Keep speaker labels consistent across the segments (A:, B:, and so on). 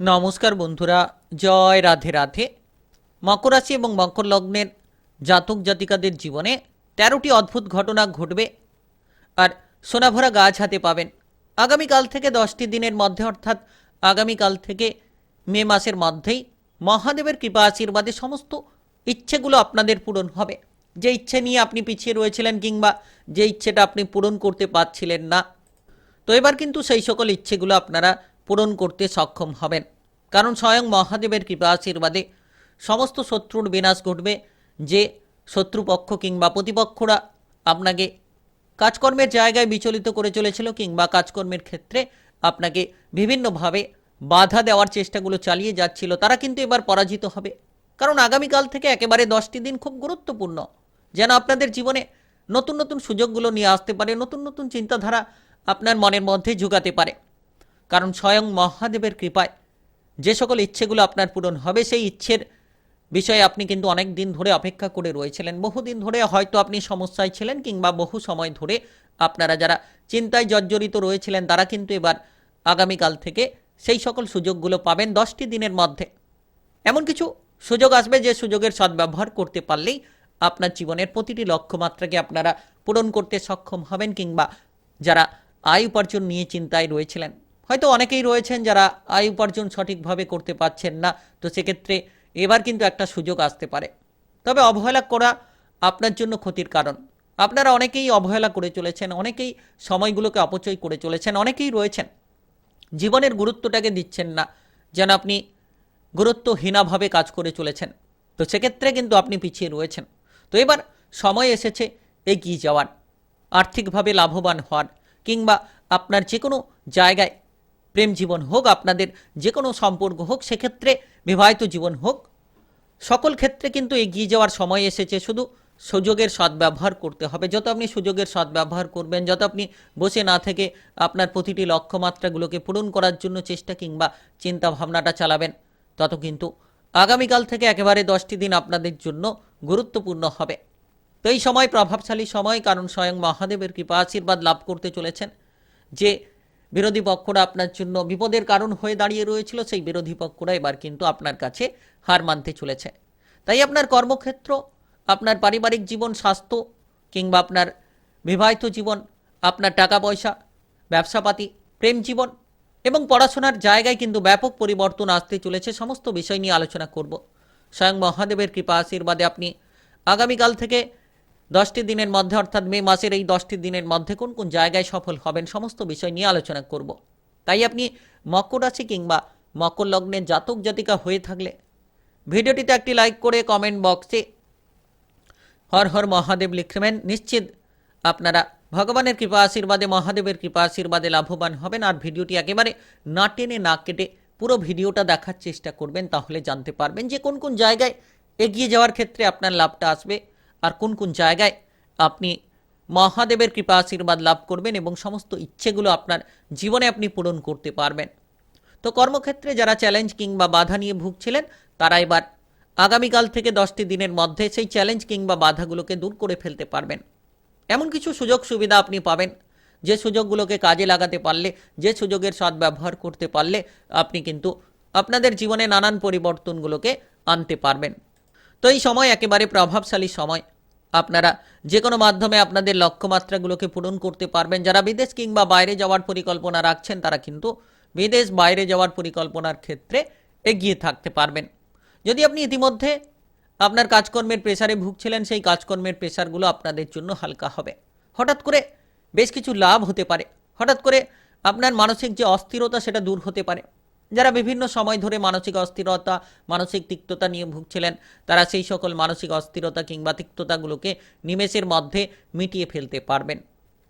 A: নমস্কার বন্ধুরা, জয় রাধে রাধে। মকর রাশি এবং মকর লগ্নের জাতক জাতিকাদের জীবনে তেরোটি অদ্ভুত ঘটনা ঘটবে আর সোনাভরা গাছ হাতে পাবেন। আগামীকাল থেকে দশটি দিনের মধ্যে, অর্থাৎ আগামীকাল থেকে মে মাসের মধ্যেই মহাদেবের কৃপা আশীর্বাদে সমস্ত ইচ্ছেগুলো আপনাদের পূরণ হবে। যে ইচ্ছে নিয়ে আপনি পিছিয়ে রয়েছিলেন কিংবা যে ইচ্ছেটা আপনি পূরণ করতে পারছিলেন না, তো এবার কিন্তু সেই সকল ইচ্ছেগুলো আপনারা পূরণ করতে সক্ষম হবেন। কারণ স্বয়ং মহাদেবের কৃপা আশীর্বাদে সমস্ত শত্রুর বিনাশ ঘটবে যে শত্রুপক্ষ কিংবা প্রতিপক্ষরা আপনাকে কাজকর্মের জায়গায় বিচলিত করে চলেছিল কিংবা কাজকর্মের ক্ষেত্রে আপনাকে বিভিন্নভাবে বাধা দেওয়ার চেষ্টাগুলো চালিয়ে যাচ্ছিল, তারা কিন্তু এবার পরাজিত হবে। কারণ আগামীকাল থেকে একেবারে দশটি দিন খুব গুরুত্বপূর্ণ। যেন আপনাদের জীবনে নতুন নতুন সুযোগগুলো নিয়ে আসতে পারে, নতুন নতুন চিন্তাধারা আপনার মনের মধ্যে জোগাতে পারে। কারণ স্বয়ং মহাদেবের কৃপায় যে সকল ইচ্ছেগুলো আপনার পূরণ হবে, সেই ইচ্ছের বিষয়ে আপনি কিন্তু অনেক দিন ধরে অপেক্ষা করে রয়েছিলেন। বহুদিন ধরে হয়তো আপনি সমস্যায় ছিলেন কিংবা বহু সময় ধরে আপনারা যারা চিন্তায় জর্জরিত রয়েছিলেন, তারা কিন্তু এবার আগামীকাল থেকে সেই সকল সুযোগগুলো পাবেন দশটি দিনের মধ্যে। এমন কিছু সুযোগ আসবে যে সুযোগের সদ্ব্যবহার করতে পারলেই আপনার জীবনের প্রতিটি লক্ষ্যমাত্রাকে আপনারা পূরণ করতে সক্ষম হবেন কিংবা যারা আয় উপার্জন নিয়ে চিন্তায় রয়েছিলেন হয়তো অনেকেই রয়েছেন যারা আয় উপার্জন সঠিকভাবে করতে পারছেন না, তো সেক্ষেত্রে এবার কিন্তু একটা সুযোগ আসতে পারে। তবে অবহেলা করা আপনার জন্য ক্ষতির কারণ। আপনারা অনেকেই অবহেলা করে চলেছেন, অনেকেই সময়গুলোকে অপচয় করে চলেছেন, অনেকেই রয়েছেন। জীবনের গুরুত্বটাকে দিচ্ছেন না, যেন আপনি গুরুত্বহীনাভাবে কাজ করে চলেছেন। তো সেক্ষেত্রে কিন্তু আপনি পিছিয়ে রয়েছেন। তো এবার সময় এসেছে এগিয়ে যাওয়ার, আর্থিকভাবে লাভবান হওয়ার, কিংবা আপনার যে কোনো জায়গায় প্রেম জীবন হোক, আপনাদের যে কোনো সম্পর্ক হোক, সেক্ষেত্রে বিবাহিত জীবন হোক। সকল ক্ষেত্রে কিন্তু এগিয়ে যাওয়ার সময় এসেছে, শুধু সুযোগের সদ্ব্যবহার করতে হবে। যত আপনি সুযোগের সদ্ব্যবহার করবেন, যত আপনি বসে না থেকে আপনার প্রতিটি লক্ষ্যমাত্রাগুলোকে পূরণ করার জন্য চেষ্টা কিংবা চিন্তা ভাবনাটা চালাবেন, তত কিন্তু আগামীকাল থেকে একেবারে দশটি দিন আপনাদের জন্য গুরুত্বপূর্ণ হবে। তো এই সময়, প্রভাবশালী সময়, কারণ স্বয়ং মহাদেবের কৃপা, আশীর্বাদ লাভ করতে চলেছেন যে বিরোধী পক্ষরা আপনার জন্য বিপদের কারণ হয়ে দাঁড়িয়ে রয়েছিল, সেই বিরোধী পক্ষরা এবার কিন্তু আপনার কাছে হার মানতে চলেছে। তাই আপনার কর্মক্ষেত্র, আপনার পারিবারিক জীবন, স্বাস্থ্য কিংবা আপনার বিবাহিত জীবন, আপনার টাকা পয়সা ব্যবসাপাতি, প্রেম জীবন এবং পড়াশোনার জায়গায় কিন্তু ব্যাপক পরিবর্তন আসতে চলেছে, সমস্ত বিষয় নিয়ে আলোচনা করব। স্বয়ং মহাদেবের কৃপা আশীর্বাদে আপনি আগামীকাল থেকে দশটি দিনের মধ্যে, অর্থাৎ মে মাসের এই দশটি দিনের মধ্যে কোন কোন জায়গায় সফল হবেন সমস্ত বিষয় নিয়ে আলোচনা করব। তাই আপনি মকর রাশি কিংবা মকর লগ্নের জাতক জাতিকা হয়ে থাকলে ভিডিওটিতে একটি লাইক করে কমেন্ট বক্সে হর হর মহাদেব লিখবেন। নিশ্চিত আপনারা ভগবানের কৃপা আশীর্বাদে, মহাদেবের কৃপা আশীর্বাদে লাভবান হবেন আর ভিডিওটি একেবারে না টেনে না কেটে পুরো ভিডিওটা দেখার চেষ্টা করবেন, তাহলে জানতে পারবেন যে কোন কোন জায়গায় এগিয়ে যাওয়ার ক্ষেত্রে আপনার লাভটা আসবে। আর কোন কোন জায়গায় আপনি মহাদেবের কৃপা আশীর্বাদ লাভ করবেন এবং সমস্ত ইচ্ছেগুলো আপনার জীবনে আপনি পূরণ করতে পারবেন। তো কর্মক্ষেত্রে যারা চ্যালেঞ্জ কিংবা বাধা নিয়ে ভুগছিলেন, তারা এবার আগামীকাল থেকে দশটি দিনের মধ্যে সেই চ্যালেঞ্জ কিংবা বাধাগুলোকে দূর করে ফেলতে পারবেন। এমন কিছু সুযোগ সুবিধা আপনি পাবেন। যে সুযোগগুলোকে কাজে লাগাতে পারলে, যে সুযোগের সদ্ব্যবহার করতে পারলে আপনি কিন্তু আপনাদের জীবনে নানান পরিবর্তনগুলোকে আনতে পারবেন। তো এই সময় একেবারে প্রভাবশালী সময়। আপনারা যে কোনো মাধ্যমে আপনাদের লক্ষ্যমাত্রাগুলোকে পূরণ করতে পারবেন। যারা বিদেশ কিংবা বাইরে যাওয়ার পরিকল্পনা রাখছেন, তারা কিন্তু বিদেশ বাইরে যাওয়ার পরিকল্পনার ক্ষেত্রে এগিয়ে থাকতে পারবেন। যদি আপনি ইতিমধ্যে আপনার কাজকর্মের প্রেসারে ভুগছিলেন, সেই কাজকর্মের প্রেসারগুলো আপনাদের জন্য হালকা হবে। হঠাৎ করে বেশ কিছু লাভ হতে পারে। হঠাৎ করে আপনার মানসিক যে অস্থিরতা, সেটা দূর হতে পারে। যারা বিভিন্ন সময় ধরে মানসিক অস্থিরতা, মানসিক তিক্ততা নিয়ে ভুগছিলেন, তারা সেই সকল মানসিক অস্থিরতা কিংবা তিক্ততাগুলোকে নিমেষের মধ্যে মিটিয়ে ফেলতে পারবেন।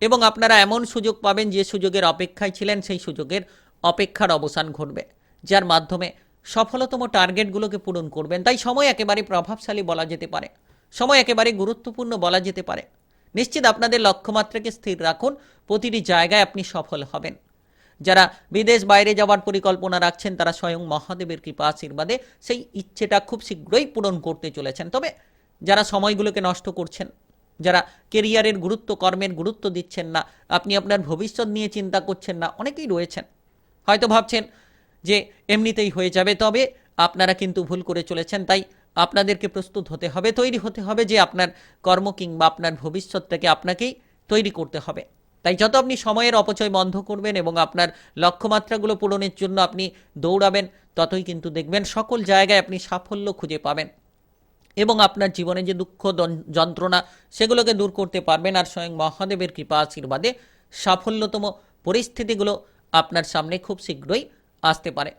A: এবং আপনারা এমন সুযোগ পাবেন যে সুযোগের অপেক্ষায় ছিলেন, সেই সুযোগের অপেক্ষার অবসান ঘটবে, যার মাধ্যমে সফলতম টার্গেটগুলোকে পূরণ করবেন। তাই সময় একেবারে প্রভাবশালী বলা যেতে পারে। সময় একেবারে গুরুত্বপূর্ণ বলা যেতে পারে। নিশ্চিত আপনাদের লক্ষ্যমাত্রাকে স্থির রাখুন, প্রতিটি জায়গায় আপনি সফল হবেন। যারা বিদেশ বাইরে যাওয়ার পরিকল্পনা রাখছেন, তারা স্বয়ং মহাদেবের কৃপা আশীর্বাদে সেই ইচ্ছেটা খুব শীঘ্রই পূরণ করতে চলেছেন। তবে যারা সময়গুলোকে নষ্ট করছেন, যারা কেরিয়ারের গুরুত্ব, কর্মের গুরুত্ব দিচ্ছেন না, আপনি আপনার ভবিষ্যৎ নিয়ে চিন্তা করছেন না, অনেকেই রয়েছেন। হয়তো ভাবছেন যে এমনিতেই হয়ে যাবে, তবে আপনারা কিন্তু ভুল করে চলেছেন, তাই আপনাদেরকে প্রস্তুত হতে হবে, তৈরি হতে হবে যে আপনার কর্ম কিংবা আপনার ভবিষ্যৎটাকে আপনাকেই তৈরি করতে হবে। তাই যত আপনি সময়ের অপচয় বন্ধ করবেন এবং আপনার লক্ষ্যমাত্রাগুলো পূরণের জন্য আপনি দৌড়াবেন, ততই কিন্তু দেখবেন সকল জায়গায় আপনি সাফল্য খুঁজে পাবেন। এবং আপনার জীবনে যে দুঃখ যন্ত্রণা, সেগুলোকে দূর করতে পারবেন আর স্বয়ং মহাদেবের কৃপা আশীর্বাদে সাফল্যতম পরিস্থিতিগুলো আপনার সামনে খুব শীঘ্রই আসতে পারে।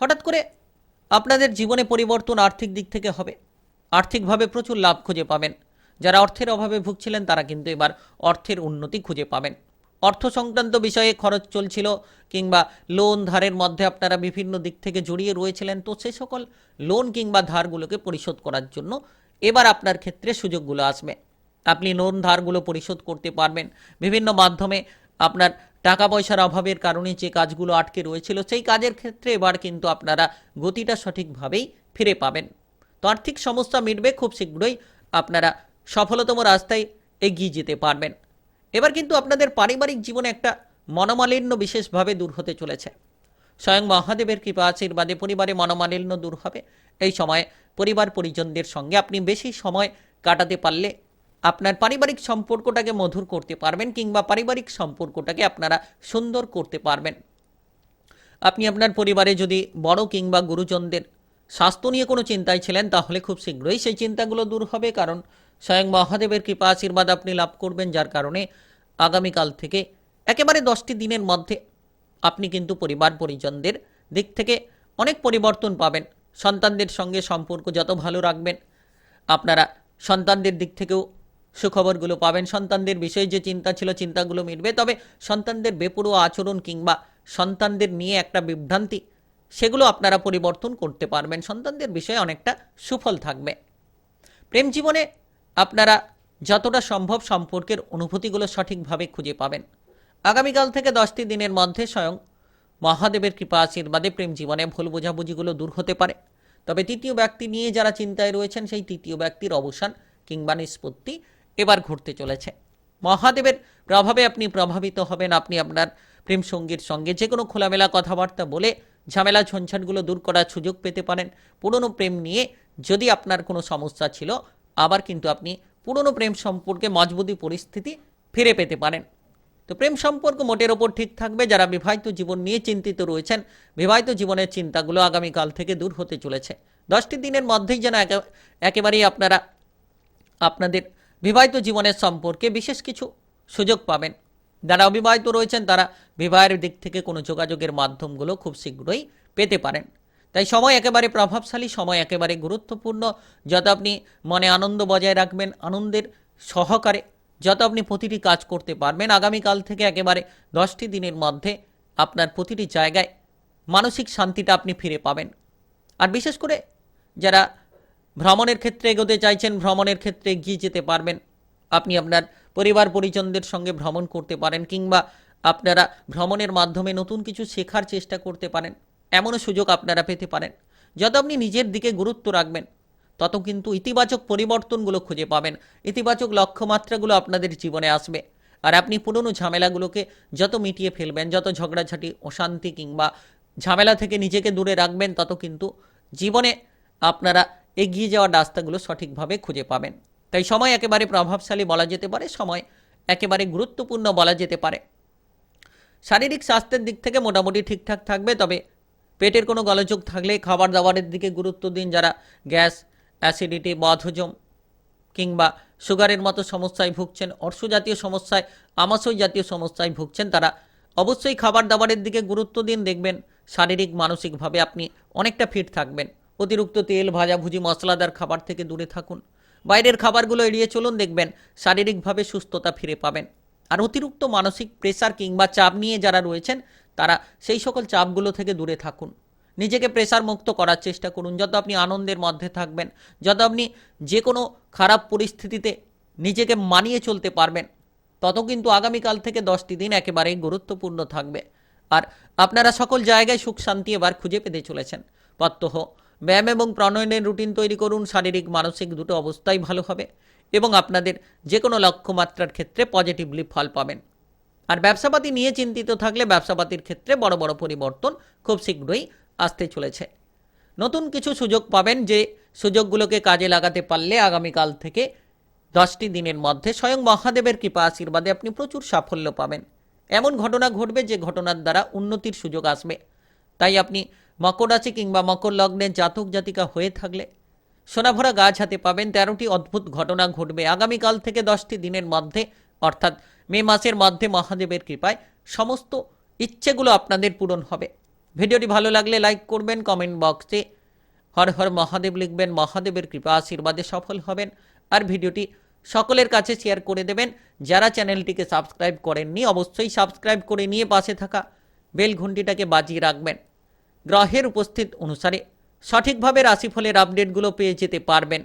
A: হঠাৎ করে আপনাদের জীবনে পরিবর্তন আর্থিক দিক থেকে হবে। আর্থিকভাবে প্রচুর লাভ খুঁজে পাবেন। যারা অর্থের অভাবে ভুগছিলেন তারা কিন্তু এবার অর্থের উন্নতি খুঁজে পাবেন। অর্থ সংক্রান্ত বিষয়ে খরচ চলছিল কিংবা লোন ধারের মধ্যে আপনারা বিভিন্ন দিক থেকে জড়িয়ে রয়েছিলেন। তো সে সকল লোন কিংবা ধারগুলোকে পরিশোধ করার জন্য এবার আপনার ক্ষেত্রে সুযোগগুলো আসবে। আপনি লোন ধারগুলো পরিশোধ করতে পারবেন। বিভিন্ন মাধ্যমে আপনার টাকা পয়সার অভাবের কারণে যে কাজগুলো আটকে রয়েছিল, সেই কাজের ক্ষেত্রে এবার কিন্তু আপনারা গতিটা সঠিকভাবেই ফিরে পাবেন। তো আর্থিক সমস্যা মিটবে, খুব শীঘ্রই আপনারা সফলতম রাস্তায় এগিয়ে যেতে পারবেন। এবার কিন্তু আপনাদের পারিবারিক জীবনে একটা মনোমালিন্য বিশেষভাবে দূর হতে চলেছে। স্বয়ং মহাদেবের কৃপা আশীর্বাদে পরিবারে মনোমালিন্য দূর হবে। এই সময়ে পরিবার পরিজনদের সঙ্গে আপনি বেশি সময় কাটাতে পারলে আপনার পারিবারিক সম্পর্কটাকে মধুর করতে পারবেন কিংবা পারিবারিক সম্পর্কটাকে আপনারা সুন্দর করতে পারবেন। আপনি আপনার পরিবারে যদি বড় কিংবা গুরুজনদের স্বাস্থ্য নিয়ে কোনো চিন্তায় ছিলেন, তাহলে খুব শীঘ্রই সেই চিন্তাগুলো দূর হবে। কারণ স্বয়ং মহাদেবের কৃপা আশীর্বাদ আপনি লাভ করবেন, যার কারণে আগামীকাল থেকে একেবারে দশটি দিনের মধ্যে আপনি কিন্তু পরিবার পরিজনদের দিক থেকে অনেক পরিবর্তন পাবেন। সন্তানদের সঙ্গে সম্পর্ক যত ভালো রাখবেন, আপনারা সন্তানদের দিক থেকেও সুখবরগুলো পাবেন। সন্তানদের বিষয়ে যে চিন্তা ছিল, চিন্তাগুলো মিটবে। তবে সন্তানদের বেপরোয়া আচরণ কিংবা সন্তানদের নিয়ে একটা বিভ্রান্তি, সেগুলো আপনারা পরিবর্তন করতে পারবেন। সন্তানদের বিষয়ে অনেকটা সুফল থাকবে। প্রেম জীবনে আপনারা যতটা সম্ভব সম্পর্কের অনুভূতিগুলো সঠিকভাবে খুঁজে পাবেন। আগামীকাল থেকে দশটি দিনের মধ্যে স্বয়ং মহাদেবের কৃপা আশীর্বাদে প্রেম জীবনে ভুল বোঝাবুঝিগুলো দূর হতে পারে। তবে তৃতীয় ব্যক্তি নিয়ে যারা চিন্তায় রয়েছেন, সেই তৃতীয় ব্যক্তির অবসান কিংবা নিষ্পত্তি এবার ঘটতে চলেছে। মহাদেবের প্রভাবে আপনি প্রভাবিত হবেন, আপনি আপনার প্রেম সঙ্গীর সঙ্গে যে কোনো খোলামেলা কথাবার্তা বলে ঝামেলা ঝঞ্ঝাটগুলো দূর করার সুযোগ পেতে পারেন। পুরনো প্রেম নিয়ে যদি আপনার কোনো সমস্যা ছিল আবার কিন্তু আপনি পুরনো প্রেম সম্পর্কে মজবুতি পরিস্থিতি ফিরে পেতে পারেন। তো প্রেম সম্পর্ক মোটের ওপর ঠিক থাকবে, যারা বিবাহিত জীবন নিয়ে চিন্তিত রয়েছেন, বিবাহিত জীবনের চিন্তাগুলো আগামীকাল থেকে দূর হতে চলেছে। দশটি দিনের মধ্যেই যেন একে- একেবারেই আপনারা, আপনাদের বিবাহিত জীবনের সম্পর্কে বিশেষ কিছু সুযোগ পাবেন। যারা অবিবাহিত রয়েছেন, তারা বিবাহের দিক থেকে কোনো যোগাযোগের মাধ্যমগুলো খুব শীঘ্রই পেতে পারেন। তাই সময় একেবারে প্রভাবশালী, সময় একেবারে গুরুত্বপূর্ণ। যত আপনি মনে আনন্দ বজায় রাখবেন, আনন্দের সহকারে যত আপনি প্রতিটি কাজ করতে পারবেন, আগামীকাল থেকে একেবারে দশটি দিনের মধ্যে আপনার প্রতিটি জায়গায় মানসিক শান্তিটা আপনি ফিরে পাবেন। আর বিশেষ করে যারা ভ্রমণের ক্ষেত্রে এগোতে চাইছেন, ভ্রমণের ক্ষেত্রে এগিয়ে যেতে পারবেন, আপনি আপনার পরিবার পরিজনদের সঙ্গে ভ্রমণ করতে পারেন, কিংবা আপনারা ভ্রমণের মাধ্যমে নতুন কিছু শেখার চেষ্টা করতে পারেন। এমনও সুযোগ আপনারা পেতে পারেন। যত আপনি নিজের দিকে গুরুত্ব রাখবেন, তত কিন্তু ইতিবাচক পরিবর্তনগুলো খুঁজে পাবেন। ইতিবাচক লক্ষ্যমাত্রাগুলো আপনাদের জীবনে আসবে। আর আপনি পুরনো ঝামেলাগুলোকে যত মিটিয়ে ফেলবেন, যত ঝগড়াঝাটি, অশান্তি কিংবা ঝামেলা থেকে নিজেকে দূরে রাখবেন, তত কিন্তু জীবনে আপনারা এগিয়ে যাওয়ার রাস্তাগুলো সঠিকভাবে খুঁজে পাবেন। তাই সময় একেবারে প্রভাবশালী বলা যেতে পারে, সময় একেবারে গুরুত্বপূর্ণ বলা যেতে পারে। শারীরিক স্বাস্থ্যের দিক থেকে মোটামুটি ঠিকঠাক থাকবে, তবে পেটের কোনো গলযোগ থাকলে খাবার দাবারের দিকে গুরুত্ব দিন যারা গ্যাস, অ্যাসিডিটি বদহজম কিংবা সুগারের মতো সমস্যায় ভুগছেন, অর্শ জাতীয় সমস্যায়, আমাশয় জাতীয় সমস্যায় ভুগছেন তারা, অবশ্যই খাবার দাবারের দিকে গুরুত্ব দিন। দেখবেন শারীরিক, মানসিকভাবে আপনি অনেকটা ফিট থাকবেন। অতিরিক্ত তেল, ভাজাভুজি, মশলাদার খাবার থেকে দূরে থাকুন। বাইরের খাবারগুলো এড়িয়ে চলুন। দেখবেন শারীরিকভাবে সুস্থতা ফিরে পাবেন। আর অতিরিক্ত মানসিক প্রেশার কিংবা চাপ নিয়ে যারা রয়েছেন তারা সেই সকল চাপগুলো থেকে দূরে থাকুন। নিজেকে প্রেসার মুক্ত করার চেষ্টা করুন। যত আপনি আনন্দের মধ্যে থাকবেন, যত আপনি যে কোনো খারাপ পরিস্থিতিতে নিজেকে মানিয়ে চলতে পারবেন, তত কিন্তু আগামীকাল থেকে দশটি দিন একেবারেই গুরুত্বপূর্ণ থাকবে। আর আপনারা সকল জায়গায় সুখ শান্তি এবার খুঁজে পেতে চলেছেন। প্রত্যহ ব্যায়াম এবং প্রণয়নের রুটিন তৈরি করুন। শারীরিক, মানসিক দুটো অবস্থাই ভালো হবে এবং আপনাদের যে কোনো লক্ষ্যমাত্রার ক্ষেত্রে পজিটিভলি ফল পাবেন। আর ব্যবসাপাতি নিয়ে চিন্তিত থাকলে ব্যবসাপাতির ক্ষেত্রে বড় বড় পরিবর্তন খুব শীঘ্রই আসতে চলেছে। নতুন কিছু সুযোগ পাবেন যে সুযোগগুলোকে কাজে লাগাতে পারলে আগামীকাল থেকে দশটি দিনের মধ্যে স্বয়ং মহাদেবের কৃপা আশীর্বাদে আপনি প্রচুর সাফল্য পাবেন। এমন ঘটনা ঘটবে যে ঘটনার দ্বারা উন্নতির সুযোগ আসবে। তাই আপনি মকর রাশি কিংবা মকর লগ্নের জাতক জাতিকা হয়ে থাকলে সোনাভরা গাছ হাতে পাবেন, তেরোটি অদ্ভুত ঘটনা ঘটবে। আগামীকাল থেকে দশটি দিনের মধ্যে, অর্থাৎ মে মাসের মধ্যে মহাদেবের কৃপায় সমস্ত ইচ্ছেগুলো আপনাদের পূরণ হবে। ভিডিওটি ভালো লাগলে লাইক করবেন, কমেন্ট বক্সে হর হর মহাদেব লিখবেন, মহাদেবের কৃপা আশীর্বাদে সফল হবেন। আর ভিডিওটি সকলের কাছে শেয়ার করে দেবেন। যারা চ্যানেলটিকে সাবস্ক্রাইব করেননি, অবশ্যই সাবস্ক্রাইব করে নিয়ে পাশে থাকা বেল ঘন্টিটাকে বাজিয়ে রাখবেন। গ্রহের উপস্থিত অনুসারে সঠিকভাবে রাশিফলের আপডেটগুলো পেয়ে যেতে পারবেন।